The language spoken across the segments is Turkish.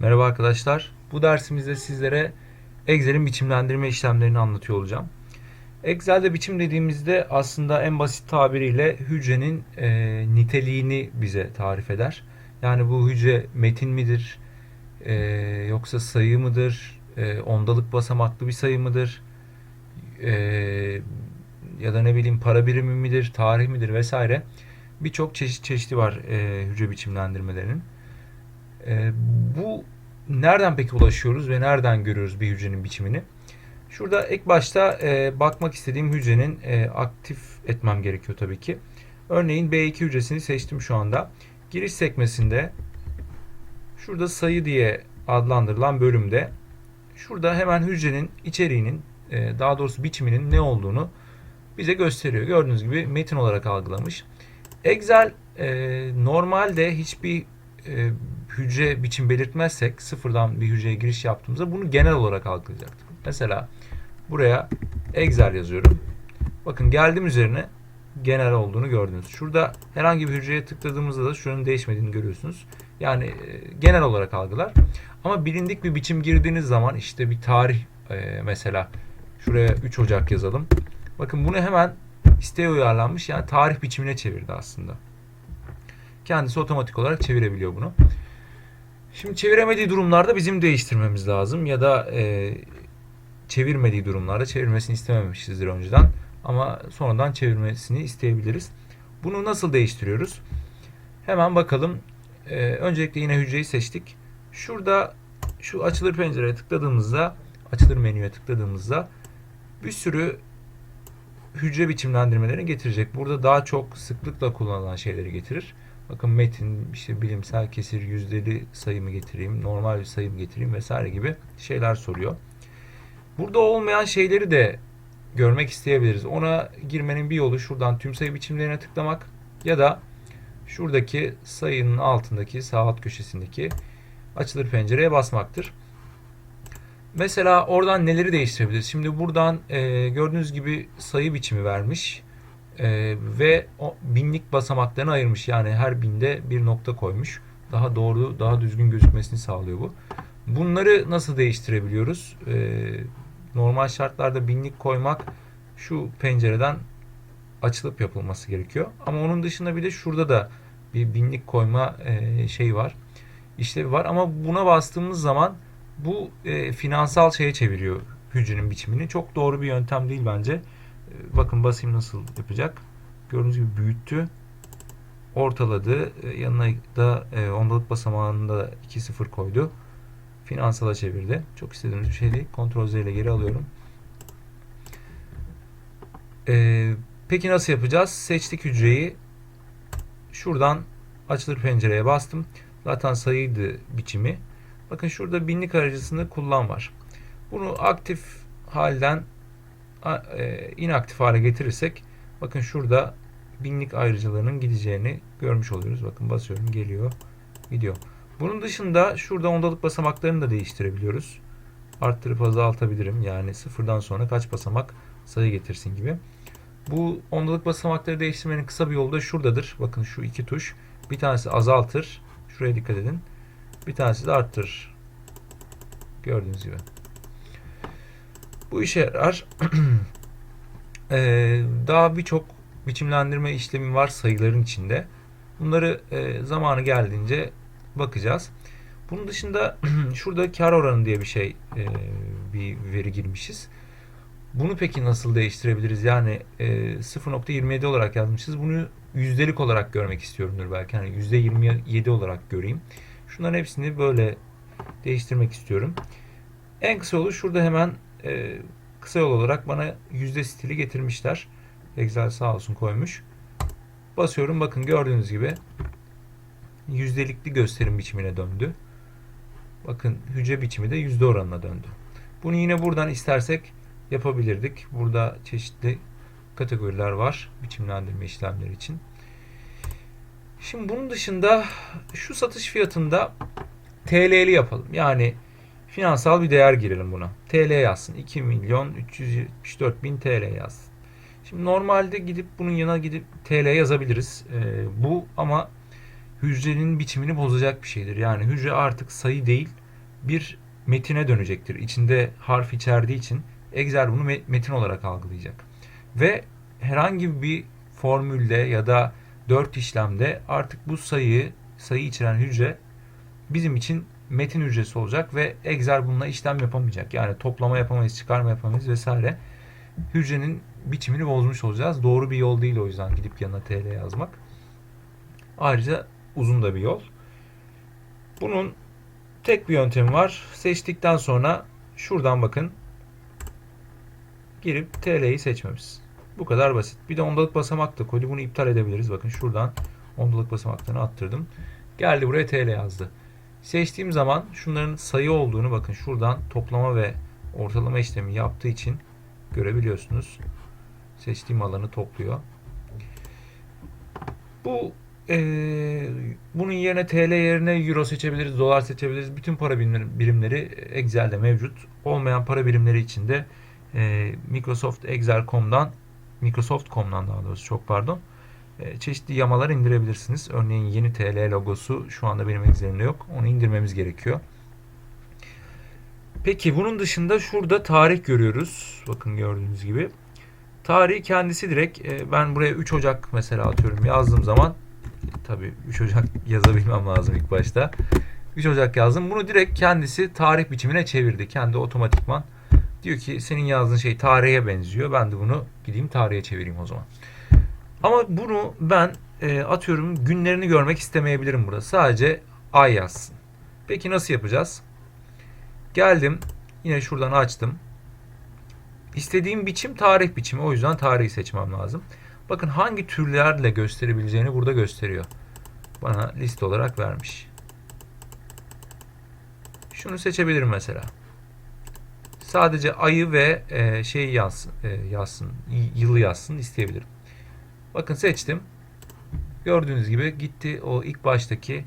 Merhaba arkadaşlar. Bu dersimizde sizlere Excel'in biçimlendirme işlemlerini anlatıyor olacağım. Excel'de biçim dediğimizde aslında en basit tabiriyle hücrenin e, niteliğini bize tarif eder. Yani bu hücre metin midir, e, yoksa sayı mıdır, e, ondalık basamaklı bir sayı mıdır, e, ya da ne bileyim para birimi midir, tarih midir vesaire. Birçok çeşit çeşidi var e, hücre biçimlendirmelerinin. E, bu nereden peki ulaşıyoruz ve nereden görüyoruz bir hücrenin biçimini? Şurada ilk başta e, bakmak istediğim hücrenin e, aktif etmem gerekiyor tabii ki. Örneğin B2 hücresini seçtim şu anda. Giriş sekmesinde şurada sayı diye adlandırılan bölümde şurada hemen hücrenin içeriğinin e, daha doğrusu biçiminin ne olduğunu bize gösteriyor. Gördüğünüz gibi metin olarak algılamış. Excel e, normalde hiçbir e, hücre biçim belirtmezsek sıfırdan bir hücreye giriş yaptığımızda bunu genel olarak algılayacaktır. Mesela buraya Excel yazıyorum. Bakın geldim üzerine genel olduğunu gördünüz. Şurada herhangi bir hücreye tıkladığımızda da şuranın değişmediğini görüyorsunuz. Yani e, genel olarak algılar. Ama bilindik bir biçim girdiğiniz zaman işte bir tarih e, mesela şuraya 3 Ocak yazalım. Bakın bunu hemen isteğe uyarlanmış yani tarih biçimine çevirdi aslında. Kendisi otomatik olarak çevirebiliyor bunu. Şimdi çeviremediği durumlarda bizim değiştirmemiz lazım ya da e, çevirmediği durumlarda çevirmesini istememişizdir önceden ama sonradan çevirmesini isteyebiliriz. Bunu nasıl değiştiriyoruz? Hemen bakalım. E, öncelikle yine hücreyi seçtik. Şurada şu açılır pencereye tıkladığımızda açılır menüye tıkladığımızda bir sürü hücre biçimlendirmelerini getirecek. Burada daha çok sıklıkla kullanılan şeyleri getirir. Bakın metin, işte bilimsel kesir, yüzdeli sayımı getireyim, normal bir sayım getireyim vesaire gibi şeyler soruyor. Burada olmayan şeyleri de görmek isteyebiliriz. Ona girmenin bir yolu şuradan tüm sayı biçimlerine tıklamak ya da şuradaki sayının altındaki sağ alt köşesindeki açılır pencereye basmaktır. Mesela oradan neleri değiştirebiliriz? Şimdi buradan e, gördüğünüz gibi sayı biçimi vermiş e, ve o binlik basamaklarını ayırmış. Yani her binde bir nokta koymuş. Daha doğru, daha düzgün gözükmesini sağlıyor bu. Bunları nasıl değiştirebiliyoruz? E, normal şartlarda binlik koymak şu pencereden açılıp yapılması gerekiyor. Ama onun dışında bir de şurada da bir binlik koyma e, şeyi var. İşlevi var ama buna bastığımız zaman bu e, finansal şeye çeviriyor hücrenin biçimini. Çok doğru bir yöntem değil bence. E, bakın basayım nasıl yapacak. Gördüğünüz gibi büyüttü. Ortaladı. E, yanına da e, ondalık basamağında 2-0 koydu. Finansala çevirdi. Çok istediğimiz bir şey. Ctrl Z ile geri alıyorum. E, peki nasıl yapacağız? Seçtik hücreyi. Şuradan açılır pencereye bastım. Zaten sayıydı biçimi. Bakın şurada binlik aracısını kullan var. Bunu aktif halden e, inaktif hale getirirsek bakın şurada binlik ayrıcalarının gideceğini görmüş oluyoruz. Bakın basıyorum geliyor gidiyor. Bunun dışında şurada ondalık basamaklarını da değiştirebiliyoruz. Arttırıp azaltabilirim. Yani sıfırdan sonra kaç basamak sayı getirsin gibi. Bu ondalık basamakları değiştirmenin kısa bir yolu da şuradadır. Bakın şu iki tuş. Bir tanesi azaltır. Şuraya dikkat edin. Bir tanesi de arttırır. Gördüğünüz gibi. Bu işe yarar. ee, daha birçok biçimlendirme işlemi var sayıların içinde. Bunları e, zamanı geldiğince bakacağız. Bunun dışında şurada kar oranı diye bir şey e, bir veri girmişiz. Bunu peki nasıl değiştirebiliriz? Yani e, 0.27 olarak yazmışız. Bunu yüzdelik olarak görmek istiyorumdur belki. Hani %27 olarak göreyim. Şunların hepsini böyle değiştirmek istiyorum. En kısa yolu şurada hemen e, kısa yol olarak bana yüzde stili getirmişler. Excel sağ olsun koymuş. Basıyorum bakın gördüğünüz gibi yüzdelikli gösterim biçimine döndü. Bakın hücre biçimi de yüzde oranına döndü. Bunu yine buradan istersek yapabilirdik. Burada çeşitli kategoriler var biçimlendirme işlemleri için. Şimdi bunun dışında şu satış fiyatında TL'li yapalım. Yani finansal bir değer girelim buna. TL yazsın. 2 milyon 374 bin TL yazsın. Şimdi normalde gidip bunun yanına gidip TL yazabiliriz. Ee, bu ama hücrenin biçimini bozacak bir şeydir. Yani hücre artık sayı değil bir metine dönecektir. İçinde harf içerdiği için Excel bunu me- metin olarak algılayacak. Ve herhangi bir formülde ya da 4 işlemde artık bu sayıyı sayı içeren hücre bizim için metin hücresi olacak ve Excel bununla işlem yapamayacak. Yani toplama yapamayız, çıkarma yapamayız vesaire. Hücrenin biçimini bozmuş olacağız. Doğru bir yol değil o yüzden gidip yanına TL yazmak. Ayrıca uzun da bir yol. Bunun tek bir yöntemi var. Seçtikten sonra şuradan bakın girip TL'yi seçmemiz. Bu kadar basit. Bir de ondalık basamak da koydu. Bunu iptal edebiliriz. Bakın şuradan ondalık basamaklarını attırdım. Geldi buraya TL yazdı. Seçtiğim zaman şunların sayı olduğunu bakın şuradan toplama ve ortalama işlemi yaptığı için görebiliyorsunuz. Seçtiğim alanı topluyor. Bu eee, bunun yerine TL yerine Euro seçebiliriz, dolar seçebiliriz. Bütün para birimleri, Excel'de mevcut. Olmayan para birimleri için de eee, Microsoft Excel.com'dan Microsoft.com'dan daha doğrusu çok pardon. Eee, çeşitli yamalar indirebilirsiniz. Örneğin yeni TL logosu şu anda benim Excel'imde yok. Onu indirmemiz gerekiyor. Peki bunun dışında şurada tarih görüyoruz. Bakın gördüğünüz gibi. Tarihi kendisi direkt e, ben buraya 3 Ocak mesela atıyorum yazdığım zaman tabii 3 Ocak yazabilmem lazım ilk başta. 3 Ocak yazdım. Bunu direkt kendisi tarih biçimine çevirdi. Kendi otomatikman. Diyor ki senin yazdığın şey tarihe benziyor. Ben de bunu gideyim tarihe çevireyim o zaman. Ama bunu ben e, atıyorum günlerini görmek istemeyebilirim burada. Sadece ay yazsın. Peki nasıl yapacağız? Geldim. Yine şuradan açtım. İstediğim biçim tarih biçimi. O yüzden tarihi seçmem lazım. Bakın hangi türlerle gösterebileceğini burada gösteriyor. Bana liste olarak vermiş. Şunu seçebilirim mesela. Sadece ayı ve e, şeyi yazsın, e, yazsın, yılı yazsın isteyebilirim. Bakın seçtim. Gördüğünüz gibi gitti o ilk baştaki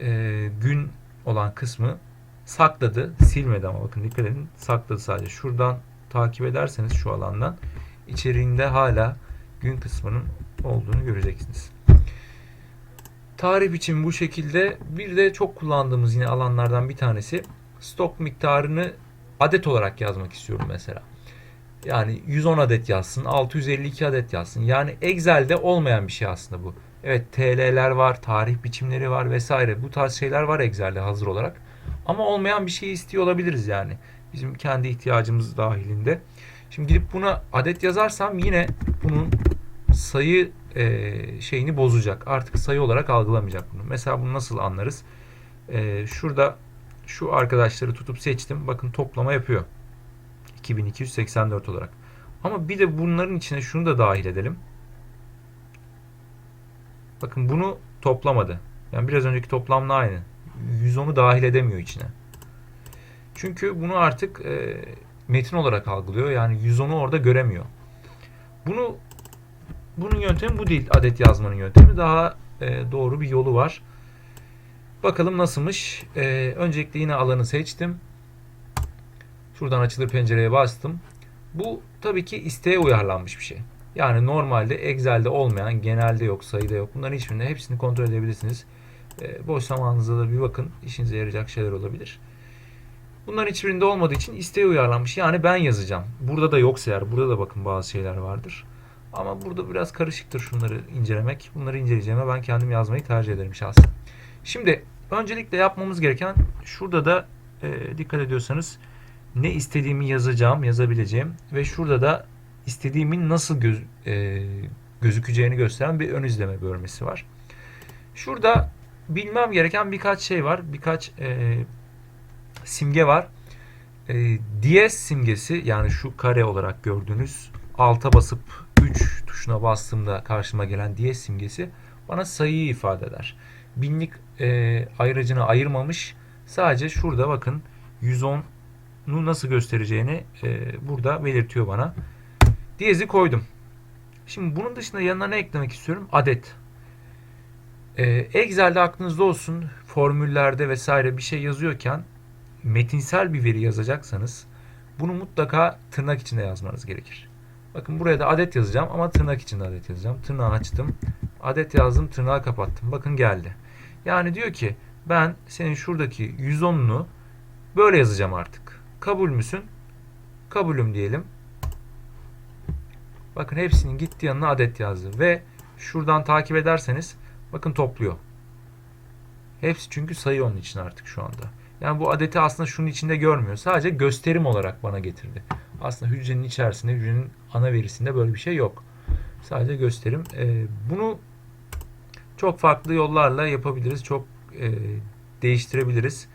e, gün olan kısmı sakladı. Silmedi ama bakın dikkat edin. Sakladı sadece. Şuradan takip ederseniz şu alandan içeriğinde hala gün kısmının olduğunu göreceksiniz. Tarih biçimi bu şekilde. Bir de çok kullandığımız yine alanlardan bir tanesi stok miktarını adet olarak yazmak istiyorum mesela. Yani 110 adet yazsın, 652 adet yazsın. Yani Excel'de olmayan bir şey aslında bu. Evet TL'ler var, tarih biçimleri var vesaire. Bu tarz şeyler var Excel'de hazır olarak. Ama olmayan bir şey istiyor olabiliriz yani. Bizim kendi ihtiyacımız dahilinde. Şimdi gidip buna adet yazarsam yine bunun sayı e, şeyini bozacak. Artık sayı olarak algılamayacak bunu. Mesela bunu nasıl anlarız? E, şurada şu arkadaşları tutup seçtim. Bakın toplama yapıyor. 2284 olarak. Ama bir de bunların içine şunu da dahil edelim. Bakın bunu toplamadı. Yani biraz önceki toplamla aynı. 110'u dahil edemiyor içine. Çünkü bunu artık e, metin olarak algılıyor. Yani 110'u orada göremiyor. Bunu bunun yöntemi bu değil. Adet yazmanın yöntemi. Daha e, doğru bir yolu var. Bakalım nasılmış. E, öncelikle yine alanı seçtim. Şuradan açılır pencereye bastım. Bu tabii ki isteğe uyarlanmış bir şey. Yani normalde Excel'de olmayan, genelde yok, sayıda yok. Bunların hiçbirinde hepsini kontrol edebilirsiniz. E, boş zamanınızda da bir bakın. işinize yarayacak şeyler olabilir. Bunların hiçbirinde olmadığı için isteğe uyarlanmış. Yani ben yazacağım. Burada da yoksa eğer, burada da bakın bazı şeyler vardır. Ama burada biraz karışıktır şunları incelemek. Bunları inceleyeceğime ben kendim yazmayı tercih ederim şahsen. Şimdi öncelikle yapmamız gereken şurada da e, dikkat ediyorsanız ne istediğimi yazacağım, yazabileceğim ve şurada da istediğimin nasıl göz, e, gözükeceğini gösteren bir ön izleme bölmesi var. Şurada bilmem gereken birkaç şey var. Birkaç e, simge var. E, diyez simgesi yani şu kare olarak gördüğünüz alta basıp 3 tuşuna bastığımda karşıma gelen diyez simgesi bana sayıyı ifade eder. Binlik e, ayrıcını ayırmamış. Sadece şurada bakın 110'u nasıl göstereceğini e, burada belirtiyor bana. Diyezi koydum. Şimdi bunun dışında yanına ne eklemek istiyorum? Adet. E, Excel'de aklınızda olsun formüllerde vesaire bir şey yazıyorken metinsel bir veri yazacaksanız bunu mutlaka tırnak içinde yazmanız gerekir. Bakın buraya da adet yazacağım ama tırnak içinde adet yazacağım. Tırnağı açtım. Adet yazdım, tırnağı kapattım. Bakın geldi. Yani diyor ki ben senin şuradaki 110'unu Böyle yazacağım artık. Kabul müsün? Kabulüm diyelim. Bakın hepsinin gittiği yanına adet yazdı. Ve şuradan takip ederseniz bakın topluyor. Hepsi çünkü sayı onun için artık şu anda. Yani bu adeti aslında şunun içinde görmüyor. Sadece gösterim olarak bana getirdi. Aslında hücrenin içerisinde, hücrenin ana verisinde böyle bir şey yok. Sadece gösterim. Ee, bunu çok farklı yollarla yapabiliriz. Çok e, değiştirebiliriz.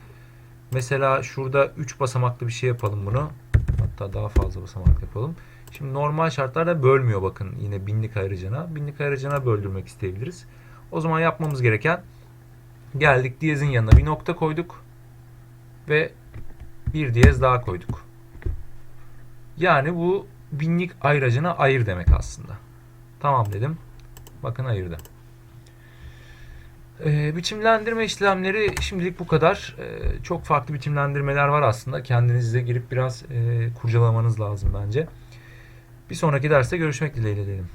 Mesela şurada 3 basamaklı bir şey yapalım bunu. Hatta daha fazla basamak yapalım. Şimdi normal şartlarda bölmüyor bakın yine binlik ayırıcına. Binlik ayırıcına böldürmek isteyebiliriz. O zaman yapmamız gereken geldik diyezin yanına bir nokta koyduk ve bir diyez daha koyduk. Yani bu binlik ayracına ayır demek aslında. Tamam dedim. Bakın ayırdı. Ee, biçimlendirme işlemleri şimdilik bu kadar. Ee, çok farklı biçimlendirmeler var aslında. Kendinizde girip biraz e, kurcalamanız lazım bence. Bir sonraki derste görüşmek dileğiyle diyelim.